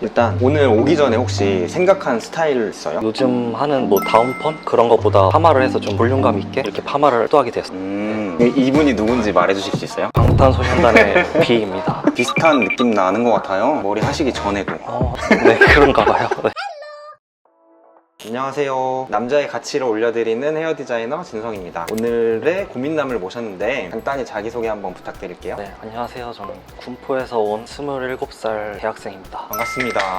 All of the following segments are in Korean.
일단 오늘 오기 전에 혹시 생각한 스타일 있어요? 요즘 하는 뭐 다운펌 그런 거보다 파마를 해서 좀 볼륨감 있게 이렇게 파마를 또 하게 됐어요. 음, 이분이 누군지 말해주실 수 있어요? 방탄소년단의 비입니다. 비슷한 느낌 나는 것 같아요. 머리 하시기 전에도. 어, 네 그런가 봐요. 네. 안녕하세요. 남자의 가치를 올려드리는 헤어 디자이너 진성입니다. 오늘의 고민남을 모셨는데 간단히 자기소개 한번 부탁드릴게요. 네, 안녕하세요. 저는 군포에서 온 27살 대학생입니다. 반갑습니다.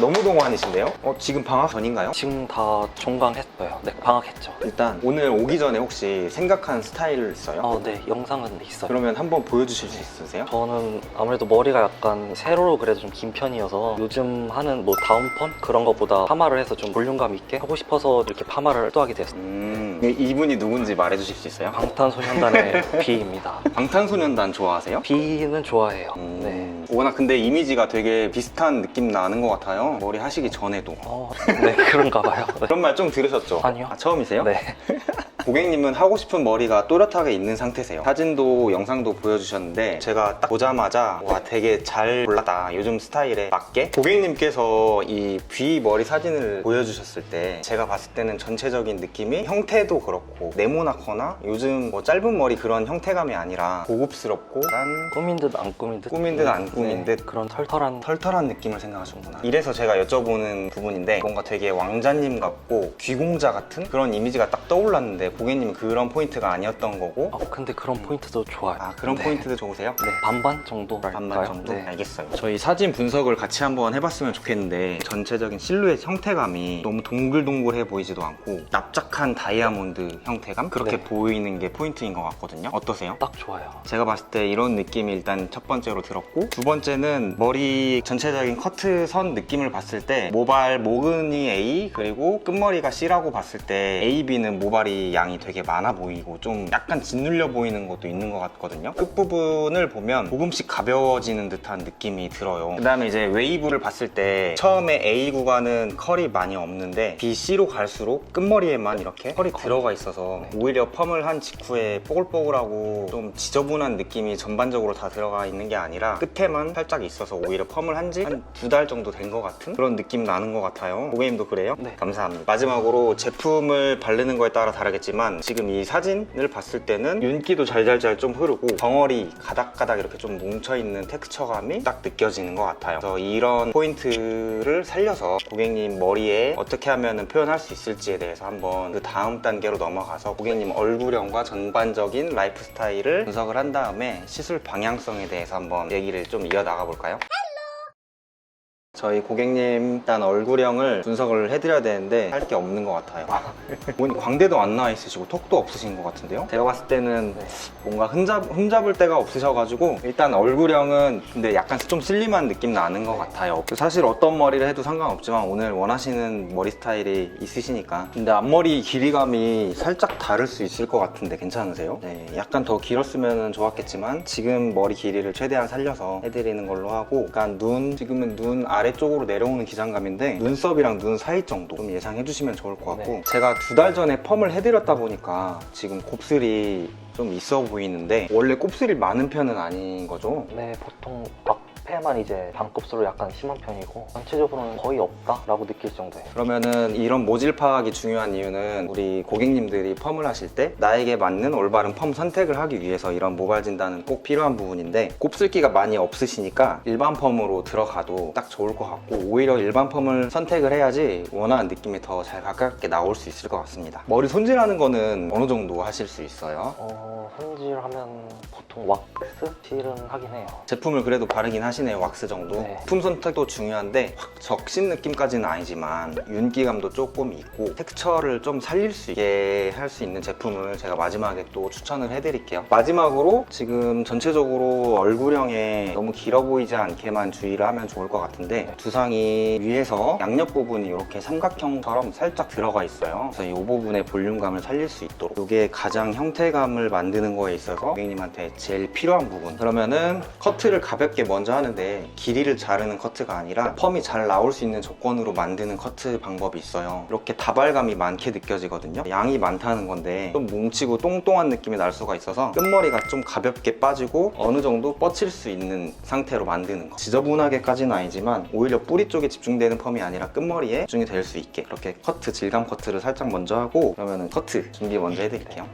너무 동안이신데요? 어, 지금 방학 전인가요? 지금 다 종강했어요. 네, 방학했죠. 일단 오늘 오기 전에 혹시 생각한 스타일 있어요? 어, 네, 영상은 있어요. 그러면 한번 보여주실 수 있으세요? 저는 아무래도 머리가 약간 세로로 그래도 좀 긴 편이어서 요즘 하는 뭐 다운펌 그런 거보다 파마를 해서 좀 볼륨감 있게 하고 싶어서 이렇게 파마를 또 하게 됐어요. 음, 이분이 누군지 말해주실 수 있어요? 방탄소년단의 비입니다. 방탄소년단 좋아하세요? 비는 좋아해요. 음, 네. 워낙 근데 이미지가 되게 비슷한 느낌 나는 것 같아요. 머리 하시기 전에도. 어, 네, 그런가 봐요. 네. 그런 말 좀 들으셨죠? 아니요. 아, 처음이세요? 네. 고객님은 하고 싶은 머리가 또렷하게 있는 상태세요. 사진도 영상도 보여주셨는데 제가 딱 보자마자 와 되게 잘 골랐다. 요즘 스타일에 맞게 고객님께서 이 V 머리 사진을 보여주셨을 때 제가 봤을 때는 전체적인 느낌이 형태도 그렇고 네모나거나 요즘 뭐 짧은 머리 그런 형태감이 아니라 고급스럽고 약간 꾸민 듯 안 꾸민 듯. 꾸민 듯 안 꾸민 듯 그런 털털한 털털한 느낌을 생각하셨구나. 이래서 제가 여쭤보는 부분인데 뭔가 되게 왕자님 같고 귀공자 같은 그런 이미지가 딱 떠올랐는데 고객님은 그런 포인트가 아니었던 거고 어, 근데 그런 포인트도 좋아요. 아 그런 네. 포인트도 좋으세요? 네, 반반 정도. 반반 정도? 네. 알겠어요. 저희 사진 분석을 같이 한번 해봤으면 좋겠는데 전체적인 실루엣 형태감이 너무 동글동글해 보이지도 않고 납작한 다이아몬드 형태감? 그렇게 네. 보이는 게 포인트인 것 같거든요. 어떠세요? 딱 좋아요. 제가 봤을 때 이런 느낌이 일단 첫 번째로 들었고 두 번째는 머리 전체적인 커트 선 느낌을 봤을 때 모발 모근이 A 그리고 끝머리가 C라고 봤을 때 A, B는 모발이 양이 되게 많아 보이고 좀 약간 짓눌려 보이는 것도 있는 것 같거든요. 끝부분을 보면 조금씩 가벼워지는 듯한 느낌이 들어요. 그 다음에 이제 웨이브를 봤을 때 처음에 A 구간은 컬이 많이 없는데 B, C로 갈수록 끝머리에만 이렇게 컬이 들어가 있어서 오히려 펌을 한 직후에 뽀글뽀글하고 좀 지저분한 느낌이 전반적으로 다 들어가 있는 게 아니라 끝에만 살짝 있어서 오히려 펌을 한 지 한 두 달 정도 된 것 같은 그런 느낌 나는 것 같아요. 고객님도 그래요? 네. 감사합니다. 마지막으로 제품을 바르는 거에 따라 다르겠지만 지금 이 사진을 봤을 때는 윤기도 잘잘잘 좀 흐르고 덩어리 가닥가닥 이렇게 좀 뭉쳐있는 텍스처감이 딱 느껴지는 것 같아요 그래서 이런 포인트를 살려서 고객님 머리에 어떻게 하면 표현할 수 있을지에 대해서 한번 그 다음 단계로 넘어가서 고객님 얼굴형과 전반적인 라이프 스타일을 분석을 한 다음에 시술 방향성에 대해서 한번 얘기를 좀 이어나가 볼까요? 저희 고객님 일단 얼굴형을 분석을 해드려야 되는데 할 게 없는 것 같아요. 보니 광대도 안 나와 있으시고 턱도 없으신 것 같은데요? 제가 봤을 때는 네. 뭔가 흠잡, 흠잡을 데가 없으셔가지고 일단 얼굴형은 근데 약간 좀 슬림한 느낌 나는 것 같아요. 사실 어떤 머리를 해도 상관없지만 오늘 원하시는 머리 스타일이 있으시니까 근데 앞머리 길이감이 살짝 다를 수 있을 것 같은데 괜찮으세요? 네, 약간 더 길었으면 좋았겠지만 지금 머리 길이를 최대한 살려서 해드리는 걸로 하고 약간 눈 지금은 눈 아래 쪽으로 내려오는 기장감인데 눈썹이랑 눈 사이 정도 좀 예상해 주시면 좋을 것 같고 네. 제가 두 달 전에 펌을 해드렸다 보니까 지금 곱슬이 좀 있어 보이는데 원래 곱슬이 많은 편은 아닌 거죠? 네, 보통 앞에만 이제 반급수로 약간 심한 편이고 전체적으로는 거의 없다라고 느낄 정도예요. 그러면은 이런 모질 파악이 중요한 이유는 우리 고객님들이 펌을 하실 때 나에게 맞는 올바른 펌 선택을 하기 위해서 이런 모발 진단은 꼭 필요한 부분인데 곱슬기가 많이 없으시니까 일반 펌으로 들어가도 딱 좋을 것 같고 오히려 일반 펌을 선택을 해야지 원하는 느낌이 더 잘 가깝게 나올 수 있을 것 같습니다. 머리 손질하는 거는 어느 정도 하실 수 있어요? 어, 손질하면 보통 왁스 실은 하긴 해요. 제품을 그래도 바르긴 하시네요 왁스 정도 네. 품 선택도 중요한데 확 적신 느낌까지는 아니지만 윤기감도 조금 있고 텍스처를 좀 살릴 수 있게 할 수 있는 제품을 제가 마지막에 또 추천을 해드릴게요 마지막으로 지금 전체적으로 얼굴형에 너무 길어 보이지 않게만 주의를 하면 좋을 것 같은데 두상이 위에서 양옆 부분이 이렇게 삼각형처럼 살짝 들어가 있어요 그래서 이 부분의 볼륨감을 살릴 수 있도록 이게 가장 형태감을 만 드는 거에 있어서 고객님한테 제일 필요한 부분 그러면은 커트를 가볍게 먼저 하는 하는데 길이를 자르는 커트가 아니라 펌이 잘 나올 수 있는 조건으로 만드는 커트 방법이 있어요. 이렇게 다발감이 많게 느껴지거든요. 양이 많다는 건데 좀 뭉치고 똥똥한 느낌이 날 수가 있어서 끝머리가 좀 가볍게 빠지고 어느 정도 뻗칠 수 있는 상태로 만드는 거. 지저분하게까지는 아니지만 오히려 뿌리 쪽에 집중되는 펌이 아니라 끝머리에 집중이 될 수 있게 이렇게 커트 질감 커트를 살짝 먼저 하고 그러면은 커트 준비 먼저 해드릴게요.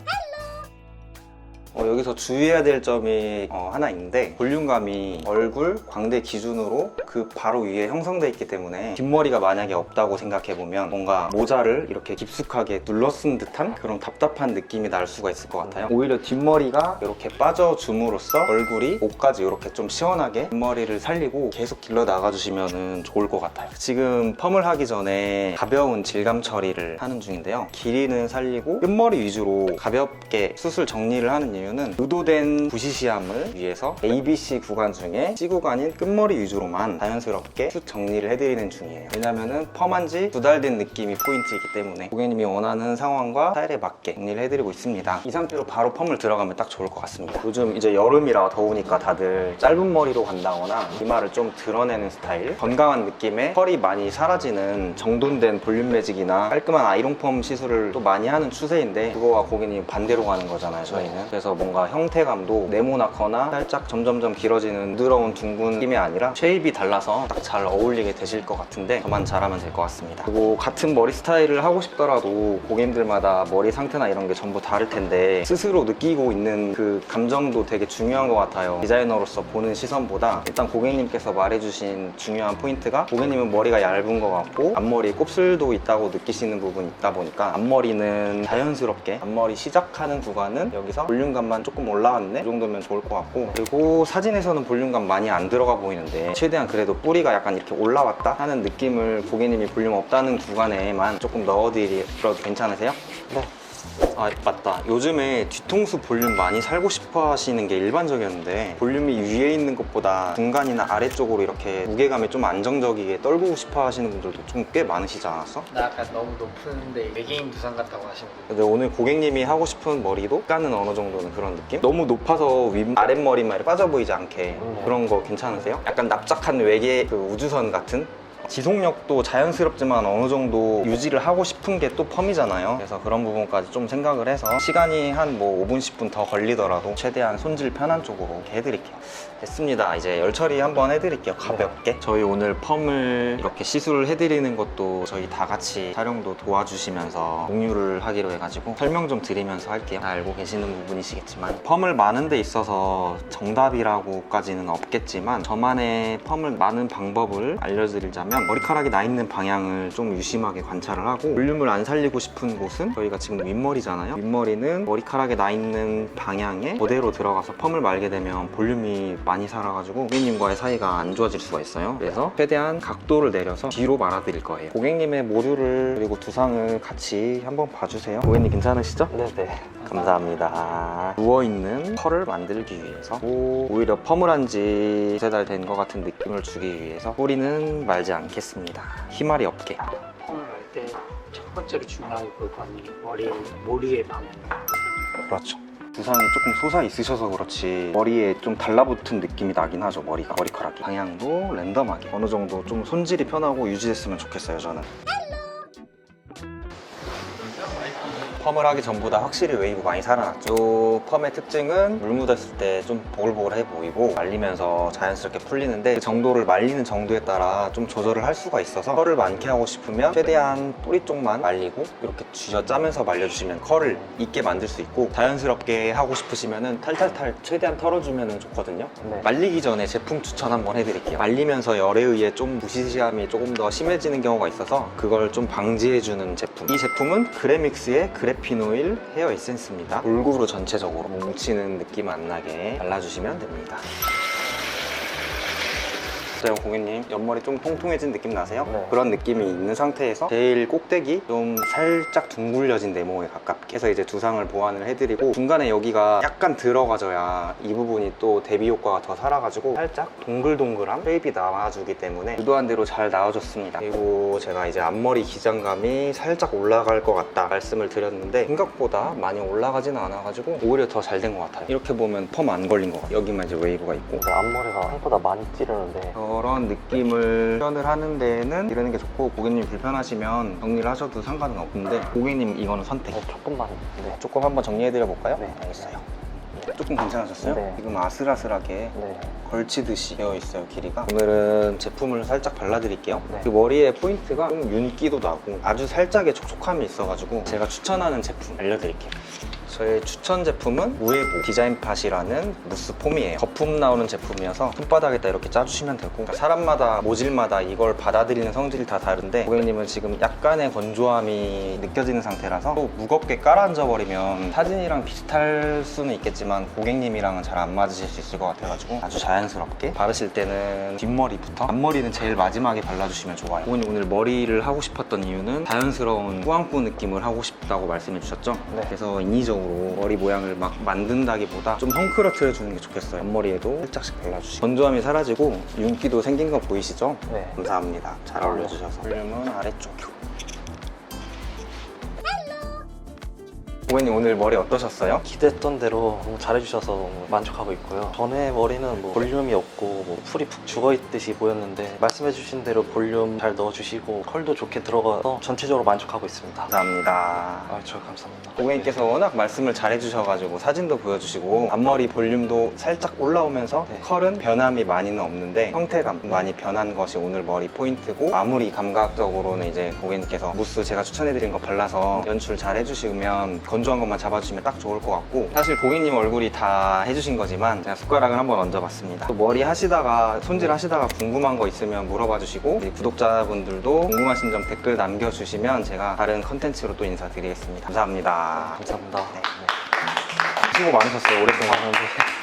어, 여기서 주의해야 될 점이 어, 하나 있는데 볼륨감이 얼굴, 광대 기준으로 그 바로 위에 형성돼 있기 때문에 뒷머리가 만약에 없다고 생각해 보면 뭔가 모자를 이렇게 깊숙하게 눌러쓴 듯한 그런 답답한 느낌이 날 수가 있을 것 같아요. 오히려 뒷머리가 이렇게 빠져줌으로써 얼굴이 목까지 이렇게 좀 시원하게 뒷머리를 살리고 계속 길러 나가주시면 좋을 것 같아요. 지금 펌을 하기 전에 가벼운 질감 처리를 하는 중인데요. 길이는 살리고 끝머리 위주로 가볍게 수술 정리를 하는 이유는 의도된 부시시함을 위해서 ABC 구간 중에 C 구간인 끝머리 위주로만 자연스럽게 숱 정리를 해드리는 중이에요. 왜냐면은 펌한 지 두 달 된 느낌이 포인트이기 때문에 고객님이 원하는 상황과 스타일에 맞게 정리를 해드리고 있습니다. 이 상태로 바로 펌을 들어가면 딱 좋을 것 같습니다. 요즘 이제 여름이라 더우니까 다들 짧은 머리로 간다거나 이마를 좀 드러내는 스타일 건강한 느낌의 펄이 많이 사라지는 정돈된 볼륨 매직이나 깔끔한 아이롱 펌 시술을 또 많이 하는 추세인데 그거와 고객님 반대로 가는 거잖아요 저희는 그래서 뭔가 형태감도 네모나거나 살짝 점점점 길어지는 부드러운 둥근 느낌이 아니라 쉐입이 달라서 딱 잘 어울리게 되실 것 같은데 저만 잘하면 될 것 같습니다. 그리고 같은 머리 스타일을 하고 싶더라도 고객님들마다 머리 상태나 이런 게 전부 다를 텐데 스스로 느끼고 있는 그 감정도 되게 중요한 것 같아요. 디자이너로서 보는 시선보다 일단 고객님께서 말해주신 중요한 포인트가 고객님은 머리가 얇은 것 같고 앞머리에 곱슬도 있다고 느끼시는 부분이 있다 보니까 앞머리는 자연스럽게 앞머리 시작하는 구간은 여기서 볼륨감 만 조금 올라왔네 이 정도면 좋을 것 같고 그리고 사진에서는 볼륨감 많이 안 들어가 보이는데 최대한 그래도 뿌리가 약간 이렇게 올라왔다 하는 느낌을 고객님이 볼륨 없다는 구간에만 조금 넣어드려도 괜찮으세요? 네. 아 맞다 요즘에 뒤통수 볼륨 많이 살고 싶어 하시는 게 일반적이었는데 볼륨이 위에 있는 것보다 중간이나 아래쪽으로 이렇게 무게감이 좀 안정적이게 떨구고 싶어 하시는 분들도 좀 꽤 많으시지 않았어? 나 약간 너무 높은데 외계인 두상 같다고 하시는 분 근데 오늘 고객님이 하고 싶은 머리도 약간은 어느 정도는 그런 느낌? 너무 높아서 윗 아랫머리만 빠져 보이지 않게 그런 거 괜찮으세요? 약간 납작한 외계 그 우주선 같은? 지속력도 자연스럽지만 어느 정도 유지를 하고 싶은 게 또 펌이잖아요. 그래서 그런 부분까지 좀 생각을 해서 시간이 한 뭐 5분, 10분 더 걸리더라도 최대한 손질 편한 쪽으로 해드릴게요. 됐습니다. 이제 열 처리 한번 해드릴게요. 가볍게. 저희 오늘 펌을 이렇게 시술을 해드리는 것도 저희 다 같이 촬영도 도와주시면서 공유를 하기로 해가지고 설명 좀 드리면서 할게요. 다 알고 계시는 부분이시겠지만 펌을 마는 데 있어서 정답이라고까지는 없겠지만 저만의 펌을 마는 방법을 알려드리자면 머리카락이 나 있는 방향을 좀 유심하게 관찰을 하고 볼륨을 안 살리고 싶은 곳은 저희가 지금 윗머리잖아요. 윗머리는 머리카락에 나 있는 방향에 그대로 들어가서 펌을 말게 되면 볼륨이 많이 살아가지고 고객님과의 사이가 안 좋아질 수가 있어요. 그래서 최대한 각도를 내려서 뒤로 말아드릴 거예요. 고객님의 모듈을 그리고 두상을 같이 한번 봐주세요. 고객님 괜찮으시죠? 네네. 감사합니다. 누워있는 펄을 만들기 위해서 오, 오히려 펌을 한지세달 된 것 같은 느낌을 주기 위해서 뿌리는 말지 않 겠습니다. 희말이 없게. 펌을 할 때 첫 번째로 중요하게 볼 거는 머리 머리의 방향 그렇죠. 두상이 조금 솟아 있으셔서 그렇지 머리에 좀 달라붙은 느낌이 나긴 하죠 머리가 머리카락이 방향도 랜덤하게 어느 정도 좀 손질이 편하고 유지됐으면 좋겠어요 저는 펌을 하기 전보다 확실히 웨이브 많이 살아났죠. 이 펌의 특징은 물 묻었을 때 좀 보글보글해 보이고 말리면서 자연스럽게 풀리는데 그 정도를 말리는 정도에 따라 좀 조절을 할 수가 있어서 컬을 많게 하고 싶으면 최대한 뿌리 쪽만 말리고 이렇게 쥐어 짜면서 말려주시면 컬을 있게 만들 수 있고 자연스럽게 하고 싶으시면 탈탈탈 최대한 털어주면 좋거든요. 네. 말리기 전에 제품 추천 한번 해드릴게요. 말리면서 열에 의해 좀 부시시함이 조금 더 심해지는 경우가 있어서 그걸 좀 방지해주는 제품. 이 제품은 그래믹스의 그래 피노일 헤어 에센스입니다. 골고루 전체적으로 뭉치는 느낌 안 나게 발라주시면 됩니다. 어때요 고객님? 옆머리 좀 통통해진 느낌 나세요? 네. 그런 느낌이 있는 상태에서 제일 꼭대기 좀 살짝 둥글려진 네모에 가깝게 해서 이제 두상을 보완을 해드리고 중간에 여기가 약간 들어가져야 이 부분이 또 대비 효과가 더 살아가지고 살짝 동글동글한 쉐입이 나와주기 때문에 의도한 대로 잘 나와줬습니다 그리고 제가 이제 앞머리 기장감이 살짝 올라갈 것 같다 말씀을 드렸는데 생각보다 많이 올라가지는 않아가지고 오히려 더 잘 된 것 같아요 이렇게 보면 펌 안 걸린 것 같아요 여기만 이제 웨이브가 있고 앞머리가 생각보다 많이 찌르는데 그런 느낌을 표현을 하는 데에는 이러는 게 좋고 고객님 불편하시면 정리를 하셔도 상관은 없는데 고객님 이거는 선택 네, 조금만 네. 조금 한번 정리해 드려 볼까요? 네. 알겠어요 조금 괜찮으셨어요? 네. 지금 아슬아슬하게 네. 걸치듯이 되어 있어요 길이가. 오늘은 제품을 살짝 발라드릴게요. 네. 그 머리의 포인트가 좀 윤기도 나고 아주 살짝의 촉촉함이 있어가지고 제가 추천하는 제품 알려드릴게요. 저의 추천 제품은 우에보 디자인 팟이라는 무스 폼이에요. 거품 나오는 제품이어서 손바닥에다 이렇게 짜주시면 되고 그러니까 사람마다 모질마다 이걸 받아들이는 성질이 다 다른데 고객님은 지금 약간의 건조함이 느껴지는 상태라서 또 무겁게 깔아앉아 버리면 사진이랑 비슷할 수는 있겠지만 고객님이랑은 잘 안 맞으실 수 있을 것 같아가지고 아주 자연 스럽게 바르실 때는 뒷머리부터 앞머리는 제일 마지막에 발라주시면 좋아요 고객님 오늘 머리를 하고 싶었던 이유는 자연스러운 꾸안꾸 느낌을 하고 싶다고 말씀해 주셨죠? 네. 그래서 인위적으로 머리 모양을 막 만든다기보다 좀 헝클어트려 주는 게 좋겠어요 앞머리에도 살짝씩 발라주시고 건조함이 사라지고 윤기도 생긴 거 보이시죠? 네. 감사합니다 잘 어울려주셔서 볼륨은 아래쪽 고객님 오늘 머리 어떠셨어요? 기대했던 대로 너무 잘해주셔서 너무 만족하고 있고요. 전에 머리는 뭐 볼륨이 없고 뭐 풀이 푹 죽어있듯이 보였는데 말씀해주신 대로 볼륨 잘 넣어주시고 컬도 좋게 들어가서 전체적으로 만족하고 있습니다. 감사합니다 아, 저 감사합니다. 고객님께서 워낙 말씀을 잘 해주셔가지고 사진도 보여주시고 앞머리 볼륨도 살짝 올라오면서 네. 컬은 변함이 많이는 없는데 형태감 많이 변한 것이 오늘 머리 포인트고 아무리 감각적으로는 이제 고객님께서 무스 제가 추천해드린 거 발라서 연출 잘 해주시면 건 조한 것만 잡아주시면 딱 좋을 것 같고 사실 고객님 얼굴이 다 해주신 거지만 제가 숟가락을 한번 얹어봤습니다 또 머리 하시다가 손질 하시다가 궁금한 거 있으면 물어봐 주시고 구독자분들도 궁금하신 점 댓글 남겨주시면 제가 다른 컨텐츠로 또 인사드리겠습니다 감사합니다 감사합니다. 네. 수고 많으셨어요 오랫동안 아, 네.